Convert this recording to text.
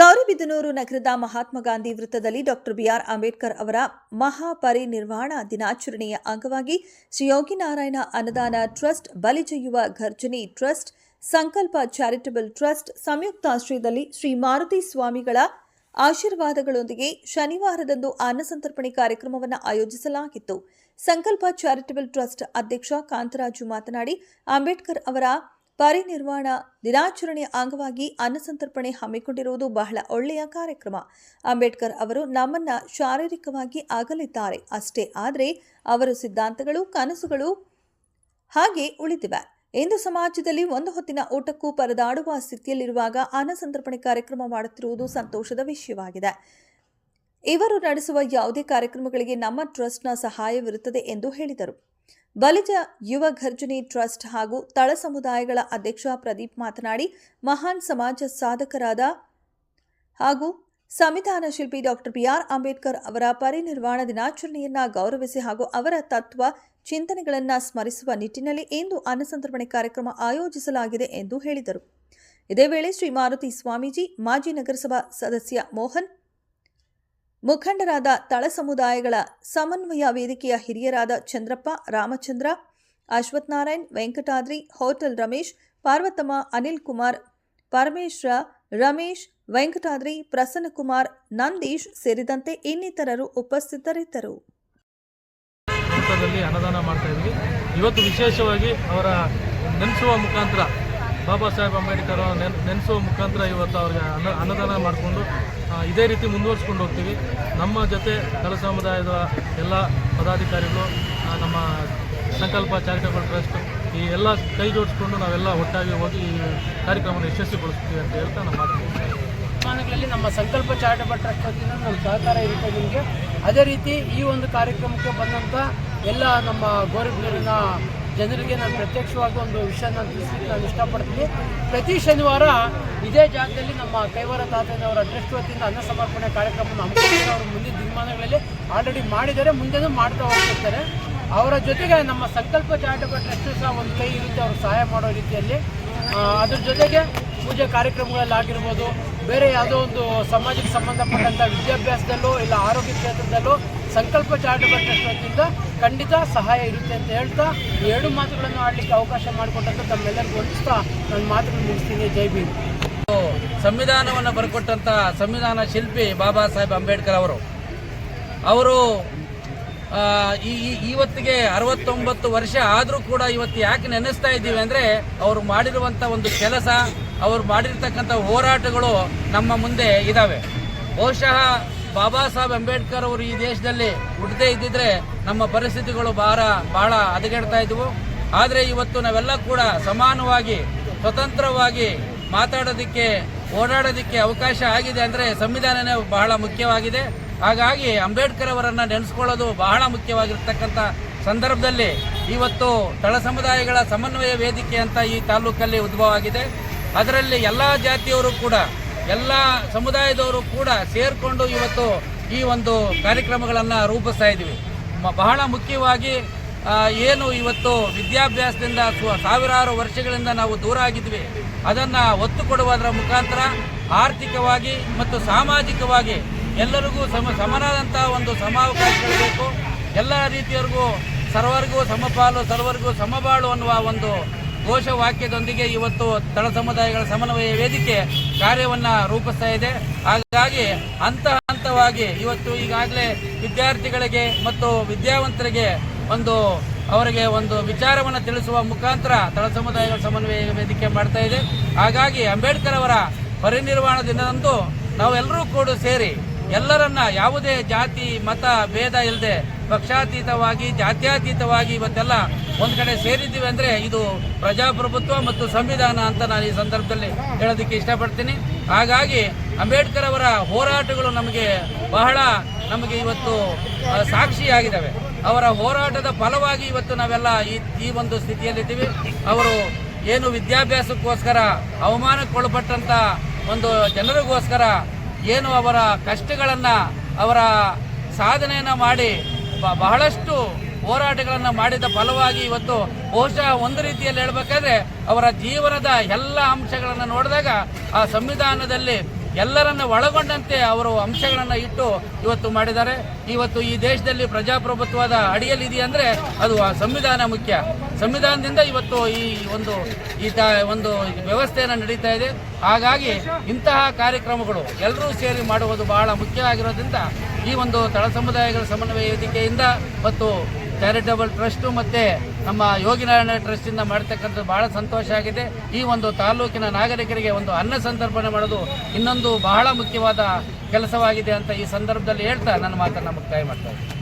ಗೌರಿಬಿದನೂರು ನಗರದ ಮಹಾತ್ಮ ಗಾಂಧಿ ವೃತ್ತದಲ್ಲಿ doctor B R Ambedkar ಅವರ ಮಹಾಪರಿನಿರ್ವಾಣ ದಿನಾಚರಣೆಯ ಅಂಗವಾಗಿ ಶ್ರೀ ಯೋಗಿನಾರಾಯಣ ಅನುದಾನ trust ಬಲಿಜಯುವ ಘರ್ಜನಿ trust, Sankalpa charitable trust, ಸಂಯುಕ್ತಾಶ್ರಯದಲ್ಲಿ ಶ್ರೀ ಮಾರುತಿ ಸ್ವಾಮಿಗಳ ಆಶೀರ್ವಾದಗಳೊಂದಿಗೆ ಶನಿವಾರದಂದು ಅನ್ನಸಂತರ್ಪಣೆ ಕಾರ್ಯಕ್ರಮವನ್ನು ಆಯೋಜಿಸಲಾಗಿತ್ತು. ಸಂಕಲ್ಪ ಚಾರಿಟಬಲ್ ಟ್ರಸ್ಟ್ ಅಧ್ಯಕ್ಷ ಕಾಂತರಾಜು ಮಾತನಾಡಿ, ಅಂಬೇಡ್ಕರ್ ಅವರ ಪರಿನಿರ್ವಾಣ ದಿನಾಚರಣೆಯ ಅಂಗವಾಗಿ ಅನ್ನಸಂತರ್ಪಣೆ ಹಮ್ಮಿಕೊಂಡಿರುವುದು ಬಹಳ ಒಳ್ಳೆಯ ಕಾರ್ಯಕ್ರಮ. ಅಂಬೇಡ್ಕರ್ ಅವರು ನಮ್ಮನ್ನ ಶಾರೀರಿಕವಾಗಿ ಅಗಲಿದ್ದಾರೆ ಅಷ್ಟೇ, ಆದರೆ ಅವರ ಸಿದ್ಧಾಂತಗಳು, ಕನಸುಗಳು ಹಾಗೆ ಉಳಿದಿವೆ. ಇಂದು ಸಮಾಜದಲ್ಲಿ ಒಂದು ಹೊತ್ತಿನ ಊಟಕ್ಕೂ ಪರದಾಡುವ ಸ್ಥಿತಿಯಲ್ಲಿರುವಾಗ ಅನ್ನಸಂತರ್ಪಣೆ ಕಾರ್ಯಕ್ರಮ ಮಾಡುತ್ತಿರುವುದು ಸಂತೋಷದ ವಿಷಯವಾಗಿದೆ. ಇವರು ನಡೆಸುವ ಯಾವುದೇ ಕಾರ್ಯಕ್ರಮಗಳಿಗೆ ನಮ್ಮ ಟ್ರಸ್ಟ್ನ ಸಹಾಯವಿರುತ್ತದೆ ಎಂದು ಹೇಳಿದರು. ಬಲಿಜ ಯುವ ಘರ್ಜನಿ ಟ್ರಸ್ಟ್ ಹಾಗೂ ತಳ ಸಮುದಾಯಗಳ ಅಧ್ಯಕ್ಷ ಪ್ರದೀಪ್ ಮಾತನಾಡಿ, ಮಹಾನ್ ಸಮಾಜ ಸಾಧಕರಾದ ಹಾಗೂ ಸಂವಿಧಾನ ಶಿಲ್ಪಿ ಡಾಕ್ಟರ್ ಬಿಆರ್ ಅಂಬೇಡ್ಕರ್ ಅವರ ಪರಿನಿರ್ವಾಣ ದಿನಾಚರಣೆಯನ್ನ ಗೌರವಿಸಿ ಹಾಗೂ ಅವರ ತತ್ವ ಚಿಂತನೆಗಳನ್ನು ಸ್ಮರಿಸುವ ನಿಟ್ಟಿನಲ್ಲಿ ಇಂದು ಅನ್ನಸಂತರ್ಪಣೆ ಕಾರ್ಯಕ್ರಮ ಆಯೋಜಿಸಲಾಗಿದೆ ಎಂದು ಹೇಳಿದರು. ಇದೇ ವೇಳೆ ಶ್ರೀ ಮಾರುತಿ ಸ್ವಾಮೀಜಿ, ಮಾಜಿ ನಗರಸಭಾ ಸದಸ್ಯ ಮೋಹನ್ ಮುಖಂಡರಾದ ತಳ ಸಮುದಾಯಗಳ ಸಮನ್ವಯ ವೇದಿಕೆಯ ಹಿರಿಯರಾದ ಚಂದ್ರಪ್ಪ, ರಾಮಚಂದ್ರ, ಅಶ್ವತ್ಥನಾರಾಯಣ್, ವೆಂಕಟಾದ್ರಿ, ಹೋಟೆಲ್ ರಮೇಶ್, ಪಾರ್ವತಮ್ಮ, ಅನಿಲ್ ಕುಮಾರ್ ಪರಮೇಶ್ವರ ರಮೇಶ್, ವೆಂಕಟಾದ್ರಿ ಪ್ರಸನ್ನಕುಮಾರ್ ನಂದೀಶ್ ಸೇರಿದಂತೆ ಇನ್ನಿತರರು ಉಪಸ್ಥಿತರಿದ್ದರು. ಅನುದಾನ ಮಾಡ್ತಾ ಇದ್ವಿ. ಇವತ್ತು ವಿಶೇಷವಾಗಿ ಅವರ ನೆನೆಸುವ ಮುಖಾಂತರ ಬಾಬಾ ಸಾಹೇಬ್ ಅಂಬೇಡ್ಕರ್ ನೆನ್ ಮುಖಾಂತರ ಇವತ್ತು ಅವ್ರಿಗೆ ಅನ್ನ, ಅನ್ನದಾನ ಮಾಡಿಕೊಂಡು ಇದೇ ರೀತಿ ಮುಂದುವರ್ಸ್ಕೊಂಡು ಹೋಗ್ತೀವಿ ನಮ್ಮ ಜೊತೆ ಕಲ ಸಮುದಾಯದ ಎಲ್ಲ ಪದಾಧಿಕಾರಿಗಳು ನಮ್ಮ ಸಂಕಲ್ಪ ಚಾರಿಟಬಲ್ ಟ್ರಸ್ಟ್ ಈ ಎಲ್ಲ ಕೈ ಜೋಡಿಸ್ಕೊಂಡು ನಾವೆಲ್ಲ ಒಟ್ಟಾಗಿ ಹೋಗಿ ಈ ಕಾರ್ಯಕ್ರಮವನ್ನು ಯಶಸ್ವಿಗೊಳಿಸ್ತೀವಿ ಅಂತ ಹೇಳ್ತಾ ನಮ್ಮ ಮಾತು ಮುಗಿಸ್ತೀನಿ. ನಮ್ಮ ಸಂಕಲ್ಪ ಚಾರಿಟಬಲ್ ಟ್ರಸ್ಟ್ ವತಿಯಿಂದ ನಮ್ಮ ಸಹಕಾರ ಇರುತ್ತೆ ನಿಮಗೆ ಅದೇ ರೀತಿ ಈ ಒಂದು ಕಾರ್ಯಕ್ರಮಕ್ಕೆ ಬಂದಂಥ ಎಲ್ಲ ನಮ್ಮ ಗೋರಿಬೀರಿನ ಜನರಿಗೆ ನಾನು ಪ್ರತ್ಯಕ್ಷವಾಗಿ ಒಂದು ವಿಷಯನ ತಿಳಿಸ್ಲಿಕ್ಕೆ ನಾನು ಇಷ್ಟಪಡ್ತೀನಿ. ಪ್ರತಿ ಶನಿವಾರ ಇದೇ ಜಾಗದಲ್ಲಿ ನಮ್ಮ ಕೈವಾರ ತಾತನವರ ಅಧ್ಯಕ್ಷ ವತಿಯಿಂದ ಅನ್ನ ಸಮರ್ಪಣೆ ಕಾರ್ಯಕ್ರಮವನ್ನು ಹಮ್ಮಿಕೊಂಡಿದ್ದಾರೆ. ಅವರು ಮುಂದಿನ ದಿನಮಾನಗಳಲ್ಲಿ ಆಲ್ರೆಡಿ ಮಾಡಿದ್ದಾರೆ. ಮುಂದೆನೂ ಮಾಡ್ತಾ ಹೋಗ್ತಿರ್ತಾರೆ. ಅವರ ಜೊತೆಗೆ ನಮ್ಮ ಸಂಕಲ್ಪ ಚಾರಿಟಬಲ್ ಟ್ರಸ್ಟ್ ಸಹ ಒಂದು ಕೈ ಇರುತ್ತೆ ಅವ್ರಿಗೆ ಸಹಾಯ ಮಾಡೋ ರೀತಿಯಲ್ಲಿ ಅದ್ರ ಜೊತೆಗೆ ಪೂಜೆ ಕಾರ್ಯಕ್ರಮಗಳಲ್ಲಾಗಿರ್ಬೋದು ಬೇರೆ ಯಾವುದೋ ಒಂದು ಸಮಾಜಕ್ಕೆ ಸಂಬಂಧಪಟ್ಟಂಥ ವಿದ್ಯಾಭ್ಯಾಸದಲ್ಲೋ ಇಲ್ಲ ಆರೋಗ್ಯ ಕ್ಷೇತ್ರದಲ್ಲೋ ಸಂಕಲ್ಪ ಚಾರಿಟಬಲ್ ಟ್ರಸ್ಟ್ ವತಿಯಿಂದ ಖಂಡಿತ ಸಹಾಯ ಇರುತ್ತೆ ಅಂತ ಹೇಳ್ತಾ ಎರಡು ಮಾತುಗಳನ್ನು ಆಡಲಿಕ್ಕೆ ಅವಕಾಶ ಮಾಡಿಕೊಟ್ಟಂತ ತಮ್ಮೆಲ್ಲರಿಗೂ ವಂದಿಸ್ತಾ ನನ್ನ ಮಾತುಗಳನ್ನು ಮುಗಿಸ್ತೀನಿ. ಜೈ ಭೀಮ್. ಸಂವಿಧಾನವನ್ನು ಬರ್ಕೊಟ್ಟಂಥ ಸಂವಿಧಾನ ಶಿಲ್ಪಿ ಬಾಬಾ ಸಾಹೇಬ್ ಅಂಬೇಡ್ಕರ್ ಅವರು. ಅವರು ಈ ಇವತ್ತಿಗೆ ಅರವತ್ತೊಂಬತ್ತು ವರ್ಷ ಆದರೂ ಕೂಡ ಇವತ್ತು ಯಾಕೆ ನೆನೆಸ್ತಾ ಇದ್ದೀವಿ ಅಂದರೆ ಅವರು ಮಾಡಿರುವಂಥ ಒಂದು ಕೆಲಸ, ಅವರು ಮಾಡಿರ್ತಕ್ಕಂಥ ಹೋರಾಟಗಳು ನಮ್ಮ ಮುಂದೆ ಇದ್ದಾವೆ ಬಹುಶಃ ಬಾಬಾ ಸಾಹೇಬ್ ಅಂಬೇಡ್ಕರ್ ಅವರು ಈ ದೇಶದಲ್ಲಿ ಹುಟ್ಟದೇ ಇದ್ದಿದ್ರೆ ನಮ್ಮ ಪರಿಸ್ಥಿತಿಗಳು ಬಹಳ ಬಹಳ ಹದಗೆಡ್ತಾ ಇದ್ವು. ಆದರೆ ಇವತ್ತು ನಾವೆಲ್ಲ ಕೂಡ ಸಮಾನವಾಗಿ, ಸ್ವತಂತ್ರವಾಗಿ ಮಾತಾಡೋದಕ್ಕೆ, ಓಡಾಡೋದಕ್ಕೆ ಅವಕಾಶ ಆಗಿದೆ ಅಂದರೆ ಸಂವಿಧಾನನೇ ಬಹಳ ಮುಖ್ಯವಾಗಿದೆ. ಹಾಗಾಗಿ ಅಂಬೇಡ್ಕರ್ ಅವರನ್ನು ನೆನೆಸ್ಕೊಳ್ಳೋದು ಬಹಳ ಮುಖ್ಯವಾಗಿರ್ತಕ್ಕಂಥ ಸಂದರ್ಭದಲ್ಲಿ ಇವತ್ತು ತಳ ಸಮುದಾಯಗಳ ಸಮನ್ವಯ ವೇದಿಕೆ ಅಂತ ಈ ತಾಲೂಕಲ್ಲಿ ಉದ್ಭವ ಆಗಿದೆ ಅದರಲ್ಲಿ ಎಲ್ಲ ಜಾತಿಯವರು ಕೂಡ, ಎಲ್ಲ ಸಮುದಾಯದವರು ಕೂಡ ಸೇರಿಕೊಂಡು ಇವತ್ತು ಈ ಒಂದು ಕಾರ್ಯಕ್ರಮಗಳನ್ನು ರೂಪಿಸ್ತಾ ಇದ್ದೀವಿ. ಬಹಳ ಮುಖ್ಯವಾಗಿ ಏನು ಇವತ್ತು ವಿದ್ಯಾಭ್ಯಾಸದಿಂದ ಸ್ವ- ಸಾವಿರಾರು ವರ್ಷಗಳಿಂದ ನಾವು ದೂರ ಆಗಿದ್ವಿ. ಅದನ್ನು ಒತ್ತು ಕೊಡುವುದರ ಮುಖಾಂತರ ಆರ್ಥಿಕವಾಗಿ ಮತ್ತು ಸಾಮಾಜಿಕವಾಗಿ ಎಲ್ಲರಿಗೂ ಸಮ ಸಮನಾದಂಥ ಒಂದು ಸಮಾವಕಾಶಗಳು ಬೇಕು. ಎಲ್ಲ ರೀತಿಯವರಿಗೂ ಸರ್ವರಿಗೂ ಸಮಪಾಲು, ಸರ್ವರಿಗೂ ಸಮಬಾಳು ಅನ್ನುವ ಒಂದು ಘೋಷವಾಕ್ಯದೊಂದಿಗೆ ಇವತ್ತು ತಳ ಸಮುದಾಯಗಳ ಸಮನ್ವಯ ವೇದಿಕೆ ಕಾರ್ಯವನ್ನು ರೂಪಿಸ್ತಾ ಇದೆ. ಹಾಗಾಗಿ ಹಂತ ಹಂತವಾಗಿ ಇವತ್ತು ಈಗಾಗಲೇ ವಿದ್ಯಾರ್ಥಿಗಳಿಗೆ ಮತ್ತು ವಿದ್ಯಾವಂತರಿಗೆ ಒಂದು ಅವರಿಗೆ ಒಂದು ವಿಚಾರವನ್ನು ತಿಳಿಸುವ ಮುಖಾಂತರ ತಳ ಸಮುದಾಯಗಳ ಸಮನ್ವಯ ವೇದಿಕೆ ಮಾಡ್ತಾ ಇದೆ. ಹಾಗಾಗಿ ಅಂಬೇಡ್ಕರ್ ಅವರ ಪರಿನಿರ್ವಾಣ ದಿನದಂದು ನಾವೆಲ್ಲರೂ ಕೂಡ ಸೇರಿ ಎಲ್ಲರನ್ನ ಯಾವುದೇ ಜಾತಿ, ಮತ, ಭೇದ ಇಲ್ಲದೆ ಪಕ್ಷಾತೀತವಾಗಿ, ಜಾತ್ಯಾತೀತವಾಗಿ ಇವತ್ತೆಲ್ಲ ಒಂದು ಕಡೆ ಸೇರಿದ್ದೀವಿ ಅಂದರೆ ಇದು ಪ್ರಜಾಪ್ರಭುತ್ವ ಮತ್ತು ಸಂವಿಧಾನ ಅಂತ ನಾನು ಈ ಸಂದರ್ಭದಲ್ಲಿ ಹೇಳೋದಕ್ಕೆ ಇಷ್ಟಪಡ್ತೀನಿ. ಹಾಗಾಗಿ ಅಂಬೇಡ್ಕರ್ ಅವರ ಹೋರಾಟಗಳು ನಮಗೆ ಬಹಳ ನಮಗೆ ಇವತ್ತು ಸಾಕ್ಷಿಯಾಗಿದ್ದಾವೆ. ಅವರ ಹೋರಾಟದ ಫಲವಾಗಿ ಇವತ್ತು ನಾವೆಲ್ಲ ಈ ಈ ಒಂದು ಸ್ಥಿತಿಯಲ್ಲಿದ್ದೀವಿ. ಅವರು ಏನು ವಿದ್ಯಾಭ್ಯಾಸಕ್ಕೋಸ್ಕರ ಅವಮಾನಕ್ಕೊಳಪಟ್ಟಂತ ಒಂದು ಜನರಿಗೋಸ್ಕರ ಏನು ಅವರ ಕಷ್ಟಗಳನ್ನು, ಅವರ ಸಾಧನೆಯನ್ನು ಮಾಡಿ ಬಹಳಷ್ಟು ಹೋರಾಟಗಳನ್ನು ಮಾಡಿದ ಫಲವಾಗಿ ಇವತ್ತು ಬಹುಶಃ ಒಂದು ರೀತಿಯಲ್ಲಿ ಹೇಳ್ಬೇಕಾದ್ರೆ ಅವರ ಜೀವನದ ಎಲ್ಲ ಅಂಶಗಳನ್ನು ನೋಡಿದಾಗ ಆ ಸಂವಿಧಾನದಲ್ಲಿ ಎಲ್ಲರನ್ನ ಒಳಗೊಂಡಂತೆ ಅವರು ಅಂಶಗಳನ್ನು ಇಟ್ಟು ಇವತ್ತು ಮಾಡಿದ್ದಾರೆ. ಇವತ್ತು ಈ ದೇಶದಲ್ಲಿ ಪ್ರಜಾಪ್ರಭುತ್ವದ ಅಡಿಯಲ್ಲಿ ಅಂದರೆ ಅದು ಆ ಸಂವಿಧಾನ ಮುಖ್ಯ. ಸಂವಿಧಾನದಿಂದ ಇವತ್ತು ಈ ಒಂದು ಈ ಒಂದು ವ್ಯವಸ್ಥೆಯನ್ನು ನಡೀತಾ ಇದೆ. ಹಾಗಾಗಿ ಇಂತಹ ಕಾರ್ಯಕ್ರಮಗಳು ಎಲ್ಲರೂ ಸೇರಿ ಮಾಡುವುದು ಬಹಳ ಮುಖ್ಯವಾಗಿರೋದ್ರಿಂದ ಈ ಒಂದು ತಳ ಸಮುದಾಯಗಳ ಸಮನ್ವಯ ವೇದಿಕೆಯಿಂದ ಮತ್ತು ಚಾರಿಟಬಲ್ ಟ್ರಸ್ಟು ಮತ್ತು ನಮ್ಮ ಯೋಗಿನಾರಾಯಣ ಟ್ರಸ್ಟಿಂದ ಮಾಡ್ತಕ್ಕಂಥದ್ದು ಬಹಳ ಸಂತೋಷ ಆಗಿದೆ. ಈ ಒಂದು ತಾಲೂಕಿನ ನಾಗರಿಕರಿಗೆ ಒಂದು ಅನ್ನ ಸಂತರ್ಪಣೆ ಮಾಡೋದು ಇನ್ನೊಂದು ಬಹಳ ಮುಖ್ಯವಾದ ಕೆಲಸವಾಗಿದೆ ಅಂತ ಈ ಸಂದರ್ಭದಲ್ಲಿ ಹೇಳ್ತಾ ನನ್ನ ಮಾತನ್ನು ಮುಕ್ತಾಯ ಮಾಡ್ತಾ ಇದ್ದೀನಿ.